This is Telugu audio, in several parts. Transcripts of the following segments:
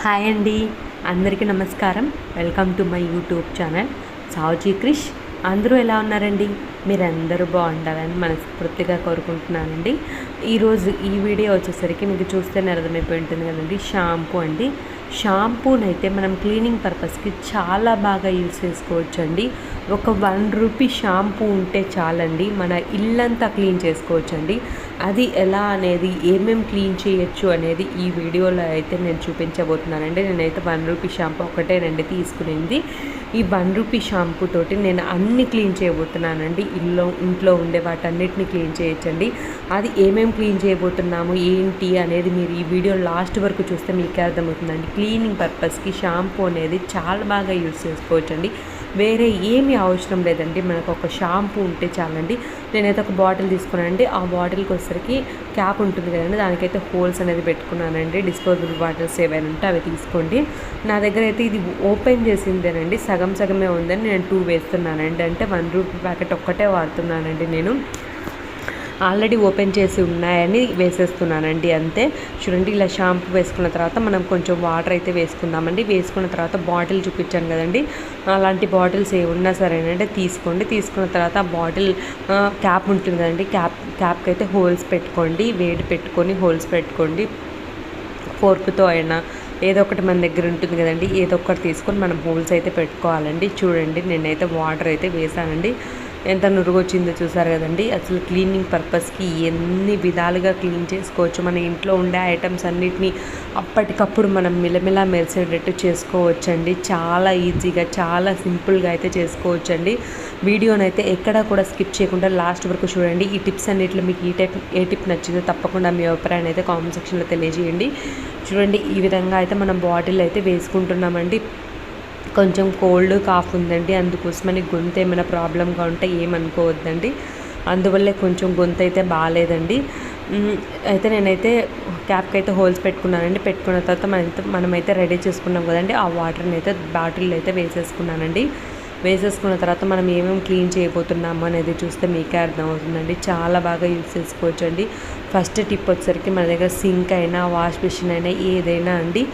హాయ్ అండి అందరికీ నమస్కారం. Welcome to my YouTube channel Savuji Krish. అందరూ ఎలా ఉన్నారండి? మీరందరూ బాగుండాలని మనస్ఫూర్తిగా కోరుకుంటున్నానండి. ఈరోజు ఈ వీడియో వచ్చేసరికి మీకు చూస్తేనే అర్థమైపోయి ఉంటుంది కదండి షాంపూ అండి. షాంపూనైతే మనం క్లీనింగ్ పర్పస్కి చాలా బాగా యూజ్ చేసుకోవచ్చు అండి ఒక వన్ రూపీ షాంపూ ఉంటే చాలండి. మన ఇల్లంతా క్లీన్ చేసుకోవచ్చు అండి అది ఎలా అనేది ఏమేం క్లీన్ చేయొచ్చు అనేది ఈ వీడియోలో అయితే నేను చూపించబోతున్నానండి. నేనైతే వన్ రూపీ షాంపూ ఒకటే రెండు తీసుకునింది. ఈ వన్ రూపీ షాంపూ తోటి నేను అన్ని క్లీన్ చేయబోతున్నానండి. ఇల్లు ఇంట్లో ఉండే వాటన్నిటిని క్లీన్ చేయొచ్చండి. అది ఏమేం క్లీన్ చేయబోతున్నాము ఏంటి అనేది మీరు ఈ వీడియో లాస్ట్ వరకు చూస్తే మీకే అర్థమవుతుందండి. క్లీనింగ్ పర్పస్కి షాంపూ అనేది చాలా బాగా యూస్ చేసుకోవచ్చండి. వేరే ఏమీ అవసరం లేదండి. మనకు ఒక షాంపూ ఉంటే చాలండి. నేనైతే ఒక బాటిల్ తీసుకున్నానండి. ఆ బాటిల్కి వచ్చరికి క్యాప్ ఉంటుంది కదండి. దానికైతే హోల్స్ అనేది పెట్టుకున్నానండి. డిస్పోజబుల్ బాటిల్స్ ఏవైనా ఉంటే అవి తీసుకోండి. నా దగ్గర అయితే ఇది ఓపెన్ చేసిందేనండి. సగం సగమే ఉందని నేను టూ వేస్తున్నానండి. అంటే వన్ రూపీ ప్యాకెట్ ఒక్కటే వాడుతున్నానండి నేను. ఆల్రెడీ ఓపెన్ చేసి ఉన్నాయని వేసేస్తున్నానండి అంతే. చూడండి ఇలా షాంపూ వేసుకున్న తర్వాత మనం కొంచెం వాటర్ అయితే వేసుకుందామండి. వేసుకున్న తర్వాత బాటిల్ చూపించాను కదండి. అలాంటి బాటిల్స్ ఏ ఉన్నా సరేనంటే తీసుకోండి. తీసుకున్న తర్వాత ఆ బాటిల్ క్యాప్ ఉంటుంది కదండి. క్యాప్ క్యాప్కి అయితే హోల్స్ పెట్టుకోండి. వేడి పెట్టుకొని హోల్స్ పెట్టుకోండి. ఫోర్క్తో అయినా ఏదో ఒకటి మన దగ్గర ఉంటుంది కదండి. ఏదో ఒకటి తీసుకొని మనం హోల్స్ అయితే పెట్టుకోవాలండి. చూడండి నేనైతే వాటర్ అయితే వేసానండి. ఎంత నురుగొచ్చిందో చూసారు కదండి? అసలు క్లీనింగ్ పర్పస్కి ఎన్ని విధాలుగా క్లీన్ చేసుకోవచ్చు. మన ఇంట్లో ఉండే ఐటమ్స్ అన్నిటినీ అప్పటికప్పుడు మనం మిలమిలా మెరిసేటట్టు చేసుకోవచ్చండి. చాలా ఈజీగా చాలా సింపుల్గా అయితే చేసుకోవచ్చండి. వీడియోనైతే ఎక్కడ ఎక్కడా కూడా స్కిప్ చేయకుండా లాస్ట్ వరకు చూడండి. ఈ టిప్స్ అన్నిటిలో మీకు ఈ టైప్ ఏ టిప్ నచ్చిందో తప్పకుండా మీ అభిప్రాయాన్ని అయితే కామెంట్ సెక్షన్లో తెలియజేయండి. చూడండి ఈ విధంగా అయితే మనం బాటిల్ అయితే వేసుకుంటున్నామండి. కొంచెం కోల్డ్ కాఫ్ ఉందండి. అందుకోసమని గొంతు ఏమైనా ప్రాబ్లంగా ఉంటే ఏమనుకోవద్దండి. అందువల్లే కొంచెం గొంతు అయితే బాగాలేదండి అయితే నేనైతే క్యాప్కి అయితే హోల్స్ పెట్టుకున్నానండి. పెట్టుకున్న తర్వాత మనం మనమైతే రెడీ చేసుకున్నాం కదండి. ఆ వాటర్ని అయితే బాటిల్ అయితే వేసేసుకున్నానండి. వేసేసుకున్న తర్వాత మనం ఏమేమి క్లీన్ చేయబోతున్నాము అనేది చూస్తే మీకే అర్థమవుతుందండి. చాలా బాగా యూజ్ చేసుకోవచ్చు అండి. ఫస్ట్ టిప్ వచ్చేసరికి మన దగ్గర సింక్ అయినా వాష్ మిషన్ అయినా ఏదైనా అండి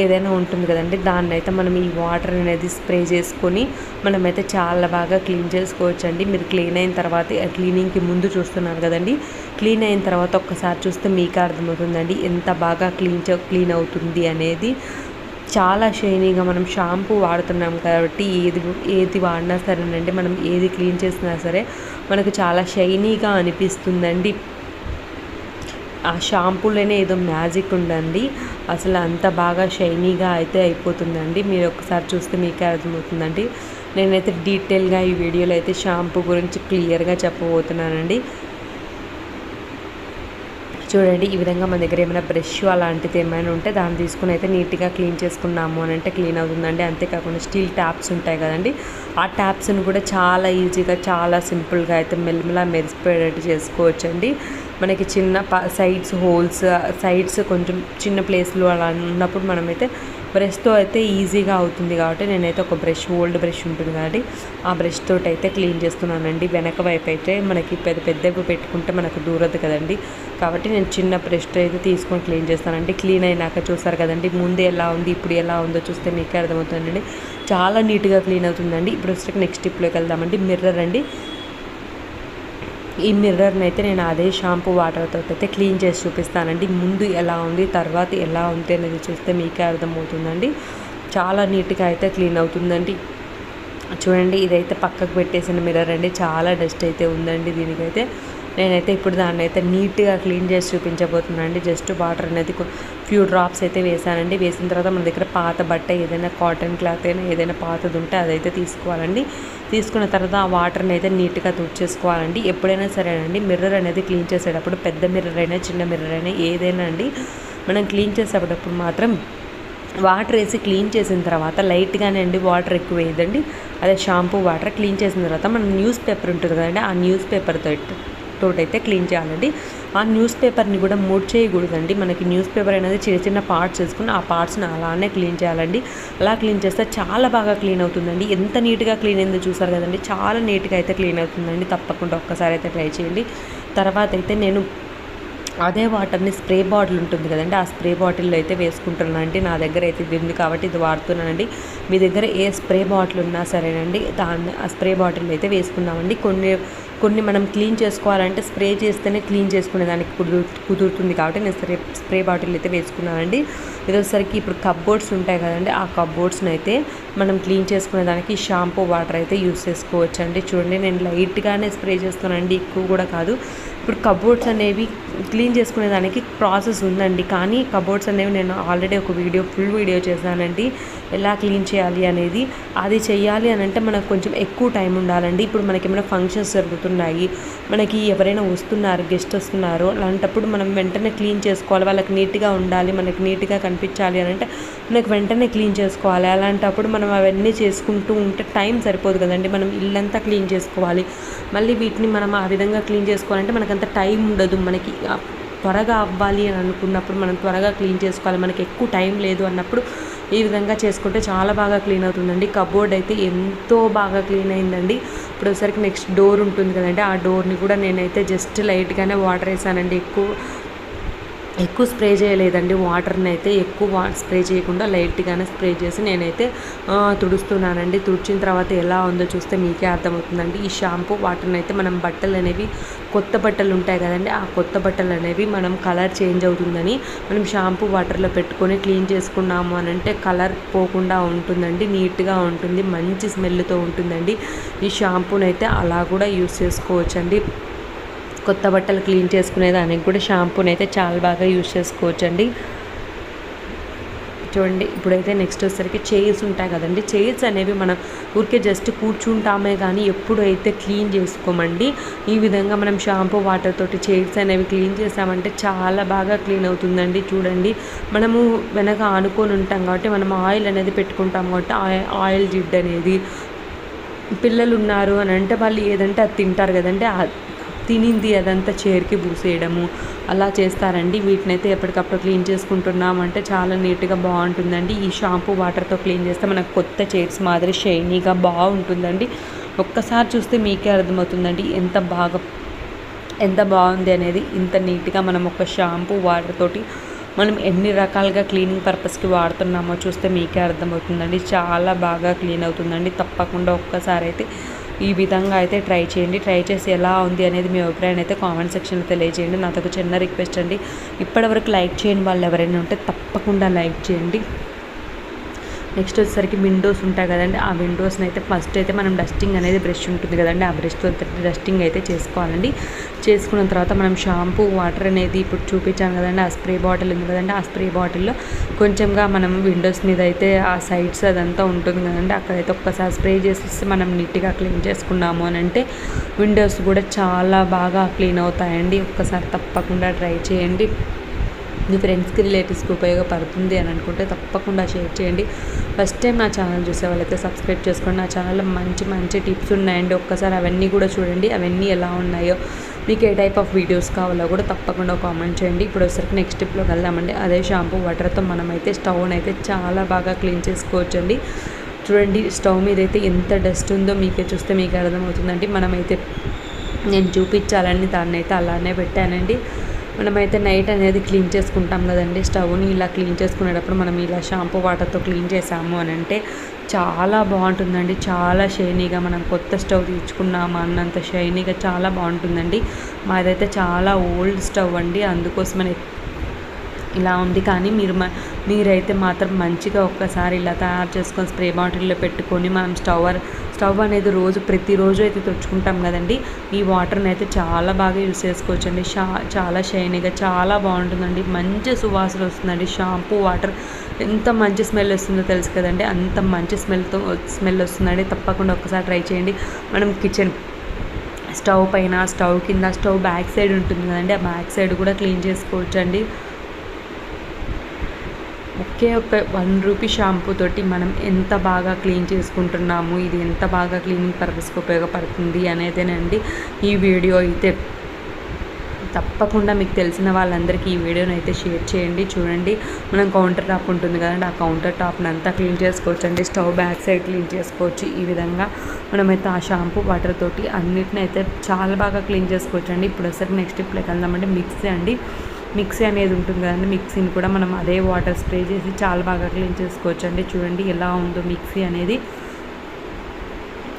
ఏదైనా ఉంటుంది కదండి. దాన్ని అయితే మనం ఈ వాటర్ అనేది స్ప్రే చేసుకొని మనమైతే చాలా బాగా క్లీన్ చేసుకోవచ్చు అండి. మీరు క్లీన్ అయిన తర్వాత క్లీనింగ్కి ముందు చూస్తున్నారు కదండి. క్లీన్ అయిన తర్వాత ఒక్కసారి చూస్తే మీకే అర్థమవుతుందండి. ఎంత బాగా క్లీన్ క్లీన్ అవుతుంది అనేది. చాలా షైనీగా మనం షాంపూ వాడుతున్నాం కాబట్టి ఏది ఏది వాడినా సరేనండి మనం ఏది క్లీన్ చేసినా సరే మనకు చాలా షైనీగా అనిపిస్తుందండి. ఆ షాంపూలోనే ఏదో మ్యాజిక్ ఉందండి. అసలు అంత బాగా షైనీగా అయితే అయిపోతుందండి. మీరు ఒకసారి చూస్తే మీకే అర్థమవుతుందండి. నేనైతే డీటెయిల్గా ఈ వీడియోలో అయితే షాంపూ గురించి క్లియర్గా చెప్పబోతున్నానండి. చూడండి ఈ విధంగా మన దగ్గర ఏమైనా బ్రష్ అలాంటిది ఏమైనా ఉంటే దాన్ని తీసుకుని అయితే నీట్గా క్లీన్ చేసుకున్నాము అని అంటే క్లీన్ అవుతుందండి. అంతేకాకుండా స్టీల్ ట్యాప్స్ ఉంటాయి కదండి. ఆ ట్యాప్స్ని కూడా చాలా ఈజీగా చాలా సింపుల్గా అయితే మెల్లమెలా మెరిసిపోయేటట్టు చేసుకోవచ్చండి. మనకి చిన్న సైడ్స్ హోల్స్ సైడ్స్ కొంచెం చిన్న ప్లేస్లు అలా ఉన్నప్పుడు మనమైతే బ్రష్తో అయితే ఈజీగా అవుతుంది కాబట్టి నేనైతే ఒక బ్రష్ ఓల్డ్ బ్రష్ ఉంటుంది కాబట్టి ఆ బ్రష్ తోటి అయితే క్లీన్ చేస్తున్నానండి. వెనక వైపు అయితే మనకి పెద్ద పెద్దవి పెట్టుకుంటే మనకు దూరదు కదండి. కాబట్టి నేను చిన్న బ్రష్తో అయితే తీసుకొని క్లీన్ చేస్తానండి. క్లీన్ అయినాక చూస్తారు కదండి ముందు ఎలా ఉంది ఇప్పుడు ఎలా ఉందో చూస్తే మీకే అర్థమవుతుందండి. చాలా నీట్గా క్లీన్ అవుతుందండి. ఇప్పుడు వచ్చి నెక్స్ట్ స్టెప్లోకి వెళ్దామండి. మిర్రర్ అండి. ఈ మిర్రర్ని అయితే నేను అదే షాంపూ వాటర్తో అయితే క్లీన్ చేసి చూపిస్తానండి. ముందు ఎలా ఉంది తర్వాత ఎలా ఉంది అనేది చూస్తే మీకే అర్థమవుతుందండి. చాలా నీట్గా అయితే క్లీన్ అవుతుందండి. చూడండి ఇదైతే పక్కకు పెట్టేసిన మిర్రర్ అండి. చాలా డస్ట్ అయితే ఉందండి దీనికైతే. నేనైతే ఇప్పుడు దాన్ని అయితే నీట్గా క్లీన్ చేసి చూపించబోతున్నాను అండి జస్ట్ వాటర్ అనేది ఫ్యూ డ్రాప్స్ అయితే వేసానండి. వేసిన తర్వాత మన దగ్గర పాత బట్ట ఏదైనా కాటన్ క్లాత్ అయినా ఏదైనా పాతది ఉంటే అదైతే తీసుకోవాలండి. తీసుకున్న తర్వాత ఆ వాటర్ని అయితే నీట్గా తుడిచేసుకోవాలండి. ఎప్పుడైనా సరేనండి మిర్రర్ అనేది క్లీన్ చేసేటప్పుడు పెద్ద మిర్రర్ అయినా చిన్న మిర్రర్ అయినా ఏదైనా అండి మనం క్లీన్ చేసేటప్పుడు మాత్రం వాటర్ వేసి క్లీన్ చేసిన తర్వాత లైట్గానే అండి వాటర్ ఎక్కువ వేయదండి అదే షాంపూ వాటర్ క్లీన్ చేసిన తర్వాత మనం న్యూస్ పేపర్ ఉంటుంది కదండి ఆ న్యూస్ పేపర్తో తోటైతే క్లీన్ చేయాలండి. ఆ న్యూస్ పేపర్ని కూడా మూడ్ చేయకూడదండి. మనకి న్యూస్ పేపర్ అనేది చిన్న చిన్న పార్ట్స్ వేసుకుని ఆ పార్ట్స్ని అలానే క్లీన్ చేయాలండి. అలా క్లీన్ చేస్తే చాలా బాగా క్లీన్ అవుతుందండి. ఎంత నీట్గా క్లీన్ అయిందో చూసారు కదండి. చాలా నీట్గా అయితే క్లీన్ అవుతుందండి. తప్పకుండా ఒక్కసారి అయితే ట్రై చేయండి. తర్వాత అయితే నేను అదే వాటర్ని స్ప్రే బాటిల్ ఉంటుంది కదండి. ఆ స్ప్రే బాటిల్లో అయితే వేసుకుంటున్నానండి నా దగ్గర అయితే ఇది ఉంది కాబట్టి ఇది వాడుతున్నానండి. మీ దగ్గర ఏ స్ప్రే బాటిల్ ఉన్నా సరేనండి. దాన్ని ఆ స్ప్రే బాటిల్ అయితే వేసుకున్నామండి కొన్ని కొన్ని మనం క్లీన్ చేసుకోవాలంటే స్ప్రే చేస్తేనే క్లీన్ చేసుకునే దానికి కుదురు కుదురుతుంది కాబట్టి నేను స్ప్రే స్ప్రే బాటిల్ అయితే వేసుకున్నానండి. ఇదొసరికి ఇప్పుడు కప్బోర్డ్స్ ఉంటాయి కదండి ఆ కప్బోర్డ్స్ని అయితే మనం క్లీన్ చేసుకునే దానికి షాంపూ వాటర్ అయితే యూస్ చేసుకోవచ్చు అండి చూడండి నేను లైట్గానే స్ప్రే చేస్తానండి ఎక్కువ కూడా కాదు. ఇప్పుడు కబోర్డ్స్ అనేవి క్లీన్ చేసుకునే దానికి ప్రాసెస్ ఉందండి. కానీ కబోర్డ్స్ అనేవి నేను ఆల్రెడీ ఒక వీడియో ఫుల్ వీడియో చేశానండి. ఎలా క్లీన్ చేయాలి అనేది. అది చేయాలి అని అంటే మనకు కొంచెం ఎక్కువ టైం ఉండాలండి. ఇప్పుడు మనకి ఏమైనా ఫంక్షన్స్ జరుగుతున్నాయి. మనకి ఎవరైనా వస్తున్నారు గెస్ట్ వస్తున్నారు. అలాంటప్పుడు మనం వెంటనే క్లీన్ చేసుకోవాలి. వాళ్ళకి నీట్గా ఉండాలి. మనకి నీట్గా కనిపించాలి అని అంటే మనకు వెంటనే క్లీన్ చేసుకోవాలి. అలాంటప్పుడు మనం అవన్నీ చేసుకుంటూ ఉంటే టైం సరిపోదు కదండి. మనం ఇల్లంతా క్లీన్ చేసుకోవాలి. మళ్ళీ వీటిని మనం ఆ విధంగా క్లీన్ చేసుకోవాలంటే మనకంత టైం ఉండదు. మనకి త్వరగా అవ్వాలి అని అనుకున్నప్పుడు మనం త్వరగా క్లీన్ చేసుకోవాలి. మనకి ఎక్కువ టైం లేదు అన్నప్పుడు ఈ విధంగా చేసుకుంటే చాలా బాగా క్లీన్ అవుతుందండి. కబోర్డ్ అయితే ఎంతో బాగా క్లీన్ అయిందండి. ఇప్పుడు ఒకసారికి నెక్స్ట్ డోర్ ఉంటుంది కదండి. ఆ డోర్ని కూడా నేనైతే జస్ట్ లైట్గానే వాటర్ వేసానండి. ఎక్కువ ఎక్కువ స్ప్రే చేయలేదండి. వాటర్ని అయితే ఎక్కువ వా స్ప్రే చేయకుండా లైట్గానే స్ప్రే చేసి నేనైతే తుడుస్తున్నానండి. తుడిచిన తర్వాత ఎలా ఉందో చూస్తే మీకే అర్థమవుతుందండి. ఈ షాంపూ వాటర్ని అయితే మనం బట్టలు అనేవి కొత్త బట్టలు ఉంటాయి కదండి. ఆ కొత్త బట్టలు అనేవి మనం కలర్ చేంజ్ అవుతుందని మనం షాంపూ వాటర్లో పెట్టుకొని క్లీన్ చేసుకున్నాము అని అంటే కలర్ పోకుండా ఉంటుందండి. నీట్గా ఉంటుంది. మంచి స్మెల్తో ఉంటుందండి. ఈ షాంపూని అయితే అలా కూడా యూస్ చేసుకోవచ్చండి. కొత్త బట్టలు క్లీన్ చేసుకునే దానికి కూడా షాంపూని అయితే చాలా బాగా యూజ్ చేసుకోవచ్చండి. చూడండి ఇప్పుడైతే నెక్స్ట్ వచ్చేసరికి చైర్స్ ఉంటాయి కదండి. చైర్స్ అనేవి మనం ఊరికే జస్ట్ కూర్చుంటామే కానీ ఎప్పుడైతే క్లీన్ చేసుకోమండి ఈ విధంగా మనం షాంపూ వాటర్ తోటి చైర్స్ అనేవి క్లీన్ చేసామంటే చాలా బాగా క్లీన్ అవుతుందండి. చూడండి మనము వెనక ఆనుకొని ఉంటాం కాబట్టి మనం ఆయిల్ అనేది పెట్టుకుంటాం కాబట్టి ఆయిల్ జిడ్ అనేది పిల్లలు ఉన్నారు అని అంటే వాళ్ళు ఏదంటే అది తింటారు కదండి. తినింది అదంతా చైర్కి పూసేయడము. అలా చేస్తారండి. వీటిని అయితే ఎప్పటికప్పుడు క్లీన్ చేసుకుంటున్నామంటే చాలా నీట్గా బాగుంటుందండి. ఈ షాంపూ వాటర్తో క్లీన్ చేస్తే మనకు కొత్త చైర్స్ మాదిరి షైనీగా బాగుంటుందండి. ఒక్కసారి చూస్తే మీకే అర్థమవుతుందండి. ఎంత బాగా ఎంత బాగుంది అనేది. ఇంత నీట్గా మనం ఒక షాంపూ వాటర్ తోటి మనం ఎన్ని రకాలుగా క్లీనింగ్ పర్పస్కి వాడుతున్నామో చూస్తే మీకే అర్థమవుతుందండి. చాలా బాగా క్లీన్ అవుతుందండి. తప్పకుండా ఒక్కసారి అయితే ఈ విధంగా అయితే ట్రై చేయండి. ట్రై చేసి ఎలా ఉంది అనేది మీ అభిప్రాయం అయితే కామెంట్ సెక్షన్లో తెలియజేయండి. నాతో ఒక చిన్న రిక్వెస్ట్ అండి. ఇప్పటివరకు లైక్ చేయని వాళ్ళు ఎవరైనా ఉంటే తప్పకుండా లైక్ చేయండి. నెక్స్ట్ వచ్చేసరికి విండోస్ ఉంటాయి కదండి ఆ విండోస్ని అయితే ఫస్ట్ అయితే మనం డస్టింగ్ అనేది బ్రష్ ఉంటుంది కదండి ఆ బ్రష్తో డస్టింగ్ అయితే చేసుకోవాలండి. చేసుకున్న తర్వాత మనం షాంపూ వాటర్ అనేది ఇప్పుడు చూపించాను కదండి ఆ స్ప్రే బాటిల్ ఉంది కదండి ఆ స్ప్రే బాటిల్లో కొంచెంగా మనం విండోస్ మీద అయితే ఆ సైడ్స్ అదంతా ఉంటుంది కదండి అక్కడైతే ఒక్కసారి స్ప్రే చేసేస్తే మనం నీట్గా క్లీన్ చేసుకున్నాము అని అంటే విండోస్ కూడా చాలా బాగా క్లీన్ అవుతాయండి. ఒక్కసారి తప్పకుండా ట్రై చేయండి. మీ ఫ్రెండ్స్కి రిలేటివ్స్కి ఉపయోగపడుతుంది అని అనుకుంటే తప్పకుండా షేర్ చేయండి. ఫస్ట్ టైం నా ఛానల్ చూసే వాళ్ళైతే సబ్స్క్రైబ్ చేసుకోండి. నా ఛానల్లో మంచి మంచి టిప్స్ ఉన్నాయండి. ఒక్కసారి అవన్నీ కూడా చూడండి. అవన్నీ ఎలా ఉన్నాయో మీకు ఏ టైప్ ఆఫ్ వీడియోస్ కావాలో కూడా తప్పకుండా కామెంట్ చేయండి. ఇప్పుడు వచ్చరికి నెక్స్ట్ టిప్లోకి వెళ్దామండి. అదే షాంపూ వాటర్తో మనమైతే స్టవ్ని అయితే చాలా బాగా క్లీన్ చేసుకోవచ్చండి చూడండి స్టవ్ మీద అయితే ఎంత డస్ట్ ఉందో మీకే చూస్తే మీకు అర్థమవుతుందండి. మనమైతే నేను చూపించాలని దాన్ని అయితే అలానే పెట్టానండి. మనమైతే నైట్ అనేది క్లీన్ చేసుకుంటాం కదండి. స్టవ్ని ఇలా క్లీన్ చేసుకునేటప్పుడు మనం ఇలా షాంపూ వాటర్తో క్లీన్ చేసాము అని అంటే చాలా బాగుంటుందండి. చాలా షైనీగా మనం కొత్త స్టవ్ తీర్చుకున్నాము అన్నంత షైనీగా చాలా బాగుంటుందండి. మాదైతే చాలా ఓల్డ్ స్టవ్ అండి. అందుకోసమని ఇలా ఉంది. కానీ మీరు మీరైతే మాత్రం మంచిగా ఒక్కసారి ఇలా తయారు చేసుకొని స్ప్రే బాటిల్లో పెట్టుకొని మనం స్టవ్ స్టవ్ అనేది రోజు ప్రతిరోజు అయితే తుడుచుకుంటాం కదండి. ఈ వాటర్ని అయితే చాలా బాగా యూస్ చేసుకోవచ్చు అండి షా చాలా షైనీగా చాలా బాగుంటుందండి. మంచి సువాసన వస్తుందండి. షాంపూ వాటర్ ఎంత మంచి స్మెల్ వస్తుందో తెలుసు కదండి. అంత మంచి స్మెల్తో స్మెల్ వస్తుందండి. తప్పకుండా ఒకసారి ట్రై చేయండి. మనం కిచెన్ స్టవ్ పైన స్టవ్ కింద స్టవ్ బ్యాక్ సైడ్ ఉంటుంది కదండి. ఆ బ్యాక్ సైడ్ కూడా క్లీన్ చేసుకోవచ్చు అండి ఒకే ఒక వన్ రూపీ షాంపూ తోటి మనం ఎంత బాగా క్లీన్ చేసుకుంటున్నాము ఇది ఎంత బాగా క్లీనింగ్ పర్పస్కి ఉపయోగపడుతుంది అనేదేనండి ఈ వీడియో అయితే. తప్పకుండా మీకు తెలిసిన వాళ్ళందరికీ ఈ వీడియోని అయితే షేర్ చేయండి చూడండి. మనం కౌంటర్ టాప్ ఉంటుంది కదండి ఆ కౌంటర్ టాప్ని అంతా క్లీన్ చేసుకోవచ్చు అండి స్టవ్ బ్యాక్ సైడ్ క్లీన్ చేసుకోవచ్చు. ఈ విధంగా మనమైతే ఆ షాంపూ వాటర్ తోటి అన్నిటిని అయితే చాలా బాగా క్లీన్ చేసుకోవచ్చు అండి ఇప్పుడు ఒకసారి నెక్స్ట్ స్టెప్లోకి వెళ్దామంటే మిక్సీ అండి. మిక్సీ అనేది ఉంటుంది కదండి. మిక్సీని కూడా మనం అదే వాటర్ స్ప్రే చేసి చాలా బాగా క్లీన్ చేసుకోవచ్చు అండి చూడండి ఎలా ఉందో మిక్సీ అనేది.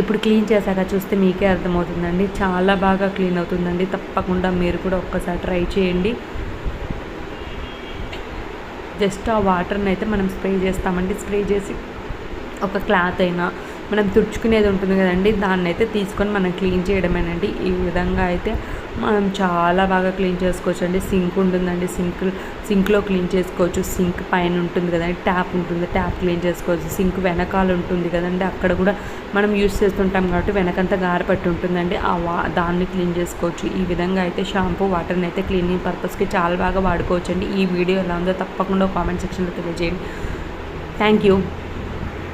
ఇప్పుడు క్లీన్ చేశాక చూస్తే మీకే అర్థమవుతుందండి. చాలా బాగా క్లీన్ అవుతుందండి. తప్పకుండా మీరు కూడా ఒక్కసారి ట్రై చేయండి. జస్ట్ ఆ వాటర్ని అయితే మనం స్ప్రే చేస్తామండి. స్ప్రే చేసి ఒక క్లాత్ అయినా మనం తుడుచుకునేది ఉంటుంది కదండి. దాన్ని అయితే తీసుకొని మనం క్లీన్ చేయడమేనండి. ఈ విధంగా అయితే మనం చాలా బాగా క్లీన్ చేసుకోవచ్చు అండి. సింక్ ఉంటుందండి. సింక్ సింక్లో క్లీన్ చేసుకోవచ్చు. సింక్ పైన ఉంటుంది కదండి. ట్యాప్ ఉంటుంది. ట్యాప్ క్లీన్ చేసుకోవచ్చు. సింక్ వెనకాల ఉంటుంది కదండి. అక్కడ కూడా మనం యూస్ చేస్తుంటాం కాబట్టి వెనకంతా గారపట్టి ఉంటుందండి. ఆ వా దాన్ని క్లీన్ చేసుకోవచ్చు. ఈ విధంగా అయితే షాంపూ వాటర్ని అయితే క్లీనింగ్ పర్పస్కి చాలా బాగా వాడుకోవచ్చు అండి ఈ వీడియో ఎలా ఉందో తప్పకుండా కామెంట్ సెక్షన్లో తెలియజేయండి. Thank you.